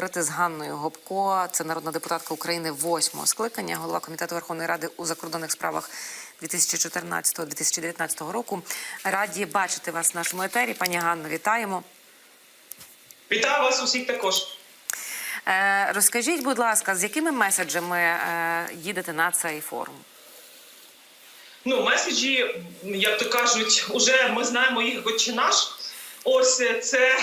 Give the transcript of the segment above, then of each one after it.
поговорити з Ганною Гопко. Це народна депутатка України восьмого скликання, голова комітету Верховної Ради у закордонних справах 2014-2019 року. Раді бачити вас в нашому етері. Пані Ганно, вітаємо. Вітаю вас усіх також. Е, Розкажіть, будь ласка, з якими меседжами е, їдете на цей форум? Ну, меседжі, як то кажуть, уже ми знаємо їх чи наш. Ось це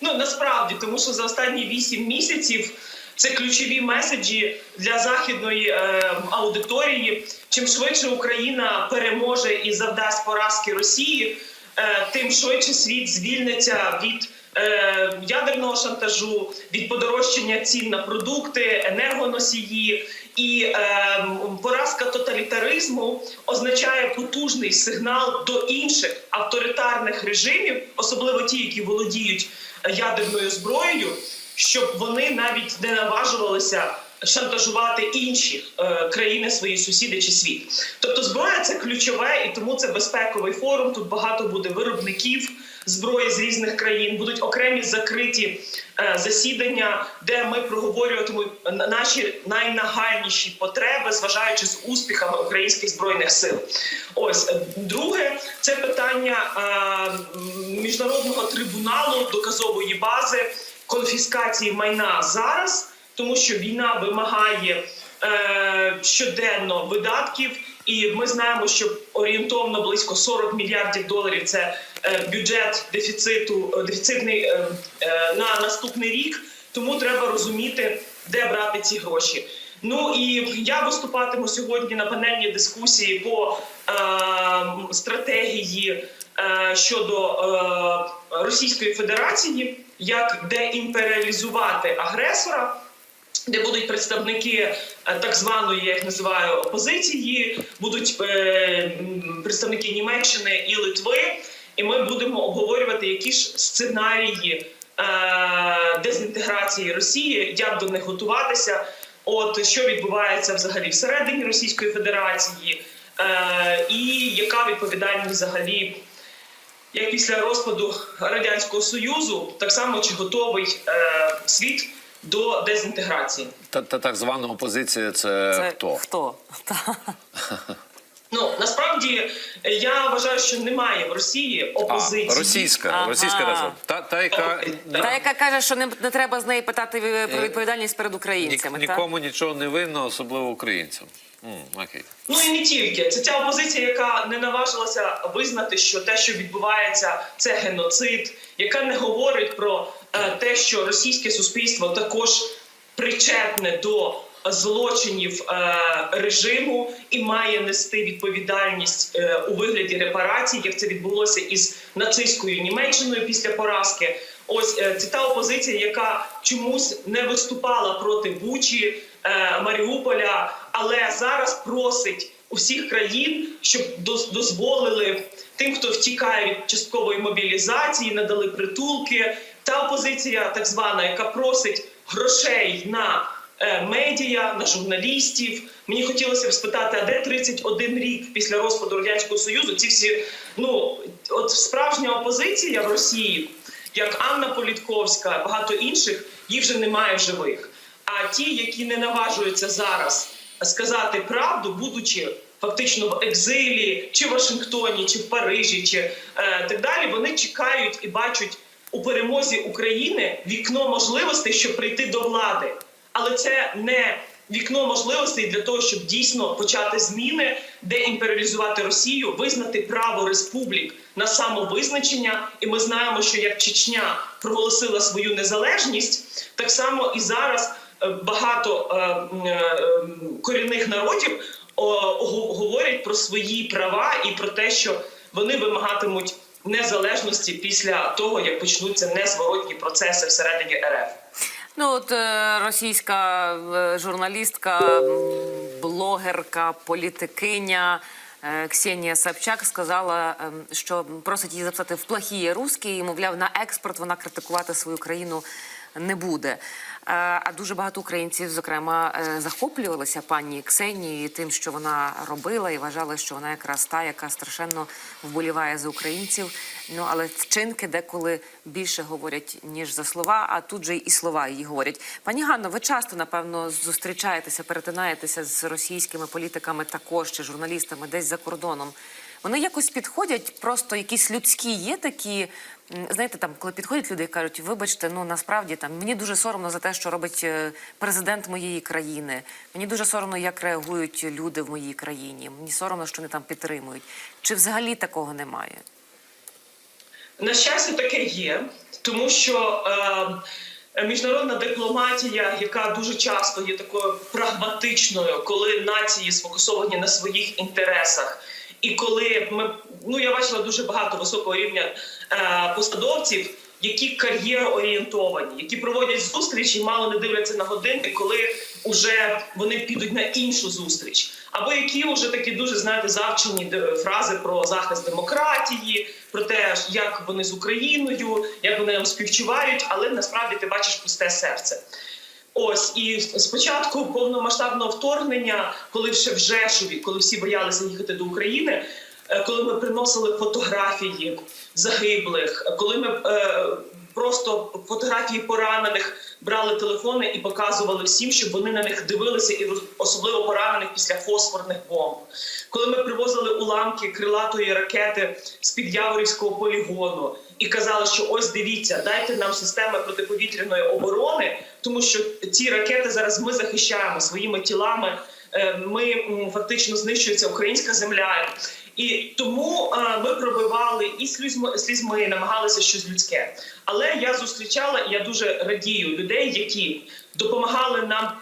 ну насправді, тому що за останні вісім місяців це ключові меседжі для західної е, аудиторії. Чим швидше Україна переможе і завдасть поразки Росії, е, тим швидше світ звільниться від е, ядерного шантажу, від подорожчання цін на продукти, енергоносії. І е, поразка тоталітаризму означає потужний сигнал до інших авторитарних режимів, особливо ті, які володіють ядерною зброєю, щоб вони навіть не наважувалися шантажувати інші е, країни, свої сусіди чи світ. Тобто, зброя це ключове, і тому це безпековий форум. Тут багато буде виробників зброї з різних країн. Будуть окремі закриті е, засідання, де ми проговорюватимемо наші найнагальніші потреби, зважаючи з успіхами українських збройних сил. Ось е, друге, це питання е, міжнародного трибуналу, доказової бази, конфіскації майна зараз, тому що війна вимагає е, щоденно видатків. І ми знаємо, що орієнтовно близько 40 мільярдів доларів це е, бюджет дефіциту е, дефіцитний е, е, на наступний рік. Тому треба розуміти, де брати ці гроші. Ну і я виступатиму сьогодні на панельній дискусії по е, стратегії е, щодо е, Російської Федерації, як деімперіалізувати агресора де будуть представники е, так званої, я їх називаю опозиції, будуть е, представники Німеччини і Литви, і ми будемо обговорювати, які ж сценарії е, дезінтеграції Росії, як до них готуватися. От що відбувається взагалі всередині Російської Федерації, і яка відповідальність взагалі як після розпаду радянського союзу, так само чи готовий світ до дезінтеграції. Та, та так звана опозиція це, Це хто? хто? Та. Ну насправді е, я вважаю, що немає в Росії опозиції. А, російська, Ага. російська назва. Та, та яка Окей. Та, яка каже, що не, не треба з неї питати Е, про відповідальність перед ні- українцями. та? нікому нічого не винно, особливо українцям. М, окей. Ну і не тільки це ця опозиція, яка не наважилася визнати, що те, що відбувається, це геноцид, яка не говорить про е, те, що російське суспільство також причетне до злочинів е, режиму і має нести відповідальність е, у вигляді репарацій, як це відбулося із нацистською Німеччиною після поразки. Ось е, це та опозиція, яка чомусь не виступала проти Бучі, Маріуполя, але зараз просить усіх країн, щоб доз- дозволили тим, хто втікає від часткової мобілізації, надали притулки. Та опозиція, так звана, яка просить грошей на медіа, на журналістів. Мені хотілося б спитати, а де 31 рік після розпаду радянського союзу? Ці всі ну от справжня опозиція в Росії, як Анна Політковська, багато інших, їх вже немає в живих. А ті, які не наважуються зараз сказати правду, будучи фактично в екзилі, чи в Вашингтоні, чи в Парижі, чи е, так далі, вони чекають і бачать у перемозі України вікно можливостей, щоб прийти до влади. Але це не вікно можливостей для того, щоб дійсно почати зміни, деімперіалізувати Росію, визнати право республік на самовизначення. І ми знаємо, що як Чечня проголосила свою незалежність, так само і зараз е, багато е, е, корінних народів говорять про свої права і про те, що вони вимагатимуть незалежності після того, як почнуться незворотні процеси всередині РФ. Ну от е, російська е, журналістка, блогерка, політикиня. е, Ксенія Собчак сказала, ем, що просить її записати в плохі русські, і мовляв, на експорт вона критикувати свою країну не буде. Е, А дуже багато українців, зокрема, е, захоплювалися пані Ксенією тим, що вона робила, і вважали, що вона якраз та, яка страшенно вболіває за українців. Ну але вчинки деколи більше говорять ніж за слова. А тут же і слова її говорять. Пані Ганно, ви часто напевно зустрічаєтеся, перетинаєтеся з російськими політиками також чи журналістами десь за кордоном. Вони якось підходять, просто якісь людські є такі. Знаєте, там, коли підходять люди і кажуть, вибачте, ну насправді там мені дуже соромно за те, що робить е, президент моєї країни. Мені дуже соромно, як реагують люди в моїй країні. Мені соромно, що вони там підтримують. Чи взагалі такого немає? На щастя, таке є, тому що е, міжнародна дипломатія, яка дуже часто є такою прагматичною, коли нації сфокусовані на своїх інтересах, і коли ми ну я бачила дуже багато високого рівня е, посадовців. Які кар'єроорієнтовані, які проводять зустрічі, мало не дивляться на годинки, коли вже вони підуть на іншу зустріч, або які вже такі дуже знаєте завчені фрази про захист демократії, про те, як вони з Україною, як вони нам співчувають, але насправді ти бачиш пусте серце. Ось і спочатку повномасштабного вторгнення, коли ще в Жешові, коли всі боялися їхати до України, е, коли ми приносили фотографії загиблих, коли ми е, просто фотографії поранених брали телефони і показували всім, щоб вони на них дивилися, і особливо поранених після фосфорних бомб. Коли ми привозили уламки крилатої ракети з під Яворівського полігону і казали, що ось дивіться, дайте нам системи протиповітряної оборони, тому що ці ракети зараз ми захищаємо своїми тілами. Е, Ми фактично знищується українська земля. І тому е, ми пробивали і слізьми, слізьми, намагалися щось людське. Але я зустрічала, я дуже радію людей, які допомагали нам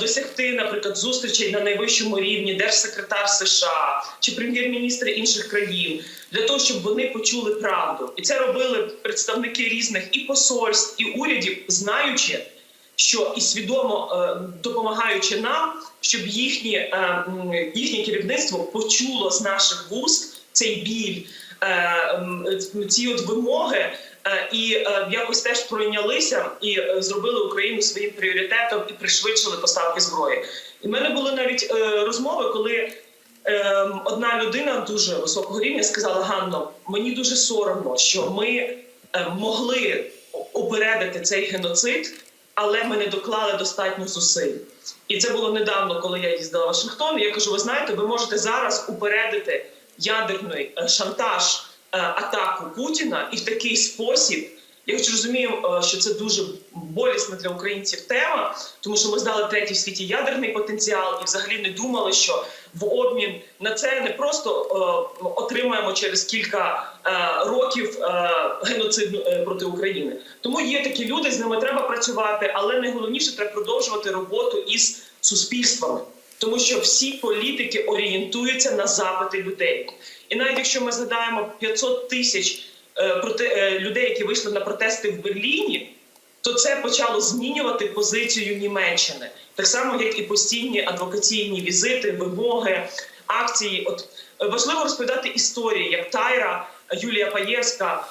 досягти, наприклад, зустрічей на найвищому рівні держсекретар США чи прем'єр-міністри інших країн для того, щоб вони почули правду, і це робили представники різних і посольств, і урядів, знаючи, що і свідомо е, допомагаючи нам, щоб їхнє, е, їхнє керівництво почуло з наших вуст цей біль, е, ці от вимоги. Е, І е, якось теж пройнялися і е, зробили Україну своїм пріоритетом і пришвидшили поставки зброї. І в мене були навіть розмови, коли е, одна людина дуже високого рівня сказала: Ганно, мені дуже соромно, що ми могли упередити цей геноцид, але ми не доклали достатньо зусиль. І це було недавно, коли я їздила в Вашингтон. Я кажу: ви знаєте, ви можете зараз упередити ядерний шантаж атаку Путіна і в такий спосіб. Я хоч розумію, е, що це дуже болісна для українців тема, тому що ми знали третій в світі ядерний потенціал і взагалі не думали, що в обмін на це не просто е, отримаємо через кілька е, років е, геноцид е, проти України. Тому є такі люди, з ними треба працювати, але найголовніше треба продовжувати роботу із суспільствами, тому що всі політики орієнтуються на запити людей. І навіть якщо ми згадаємо 500 тисяч е, е, людей, які вийшли на протести в Берліні, то це почало змінювати позицію Німеччини, так само як і постійні адвокаційні візити, вимоги, акції. От е, важливо розповідати історії, як Тайра Юлія Паєвська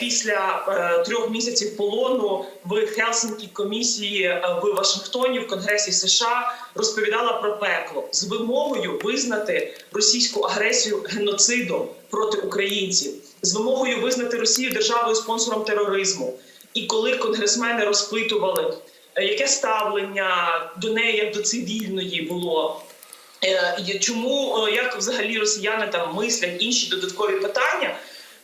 після е, трьох місяців полону в Хелсинкі комісії е, в Вашингтоні в Конгресі США розповідала про пекло з вимогою визнати російську агресію геноцидом проти українців, з вимогою визнати Росію державою спонсором тероризму. І коли конгресмени розпитували, е, яке ставлення до неї як до цивільної було, е, чому е, як взагалі росіяни там мислять інші додаткові питання,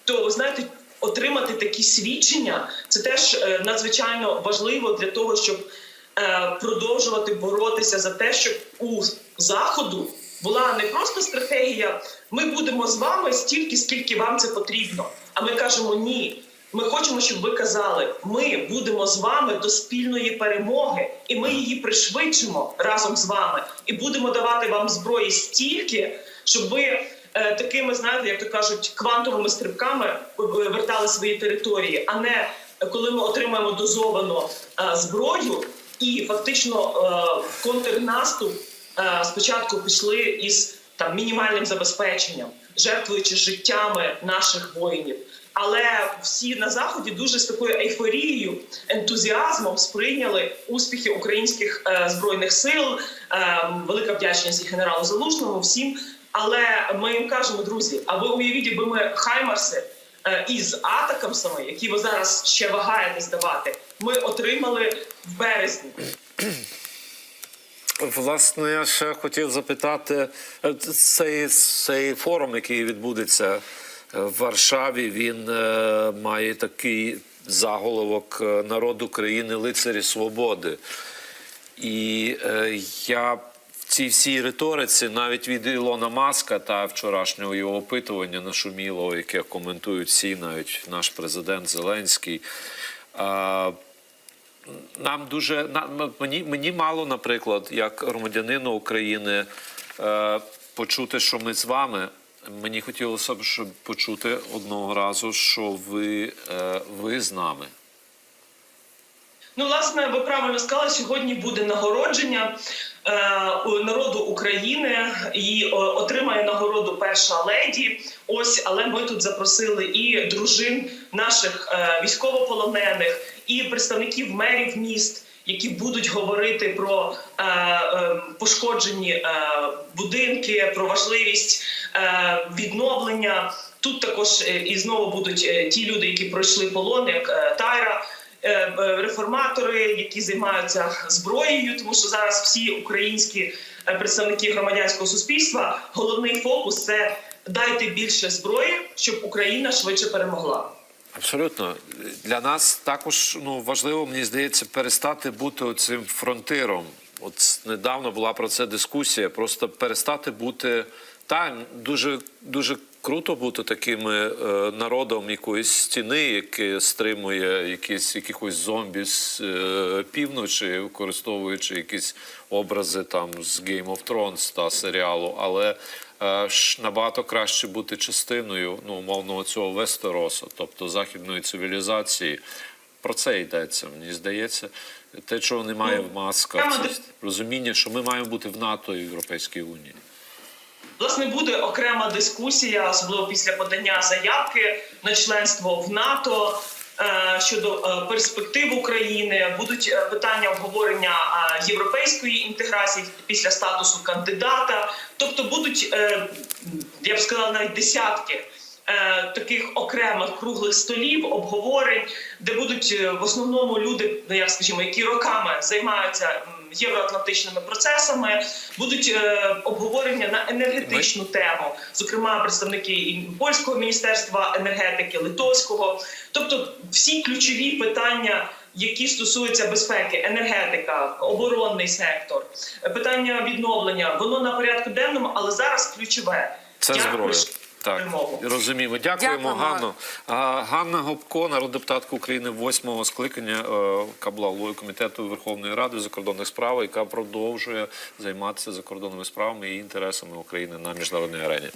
то ви знаєте, отримати такі свідчення це теж е, надзвичайно важливо для того, щоб е, продовжувати боротися за те, щоб у заходу була не просто стратегія ми будемо з вами стільки, скільки вам це потрібно. А ми кажемо ні. Ми хочемо, щоб ви казали, ми будемо з вами до спільної перемоги, і ми її пришвидшимо разом з вами, і будемо давати вам зброї стільки, щоб ви такими, знаєте, як то кажуть, квантовими стрибками е, вертали свої території, а не е, коли ми отримаємо дозовано е, зброю і фактично е, контрнаступ е, спочатку пішли із там мінімальним забезпеченням, жертвуючи життями наших воїнів. Але всі на заході дуже з такою ейфорією, ентузіазмом сприйняли успіхи українських е, збройних сил. Е, велика вдячність і генералу Залужному всім. Але ми їм кажемо, друзі, а ви уявіть, якби ми хаймарси е, із атакамсами, які ви зараз ще вагаєтесь давати, ми отримали в березні. Власне, я ще хотів запитати, е, цей, цей форум, який відбудеться в Варшаві, він е, має такий заголовок е, народ України, лицарі свободи. І е, я в цій всій риториці, навіть від Ілона Маска та вчорашнього його опитування нашумілого, яке коментують всі, навіть наш президент Зеленський. Е, нам дуже мені, мені мало, наприклад, як громадянину України, е, почути, що ми з вами. Мені хотілося б, щоб почути одного разу, що ви, е, ви з нами. Ну, власне, ви правильно сказали, сьогодні буде нагородження народу України і отримає нагороду перша леді. Ось, але ми тут запросили і дружин наших е, військовополонених, і представників мерів міст. Які будуть говорити про е, е, пошкоджені е, будинки, про важливість е, відновлення. Тут також е, і знову будуть е, ті люди, які пройшли полон, як е, Тайра, е, е, реформатори, які займаються зброєю, тому що зараз всі українські е, представники громадянського суспільства головний фокус це дайте більше зброї, щоб Україна швидше перемогла. Абсолютно. Для нас також ну, важливо, мені здається, перестати бути цим фронтиром. От недавно була про це дискусія. Просто перестати бути та дуже дуже круто бути таким е, народом якоїсь стіни, який стримує якісь якихось зомбі з е, півночі, використовуючи якісь образи там з Game of Thrones та серіалу. Але е, ж набагато краще бути частиною ну, умовного цього Вестеросу, тобто західної цивілізації. Про це йдеться, мені здається. Те, чого немає в масках, це розуміння, що ми маємо бути в НАТО і в Європейській Унії. Власне, буде окрема дискусія, особливо після подання заявки на членство в НАТО. е, Щодо е, перспектив України будуть е, питання обговорення європейської інтеграції після статусу кандидата. Тобто будуть, я б сказала, навіть десятки таких окремих круглих столів, обговорень, де будуть в основному люди, ну як скажімо, які роками займаються євроатлантичними процесами, будуть е, обговорення на енергетичну тему, зокрема представники і польського міністерства енергетики, литовського, тобто всі ключові питання. Які стосуються безпеки, енергетика, оборонний сектор, питання відновлення, воно на порядку денному, але зараз ключове Це зброя. Так, розуміємо. Дякуємо, Дякуємо. Ганно. Ганна Гопко, народна депутатка України восьмого скликання, е, яка була головою комітету Верховної Ради закордонних справ, яка продовжує займатися закордонними справами і інтересами України на міжнародній арені.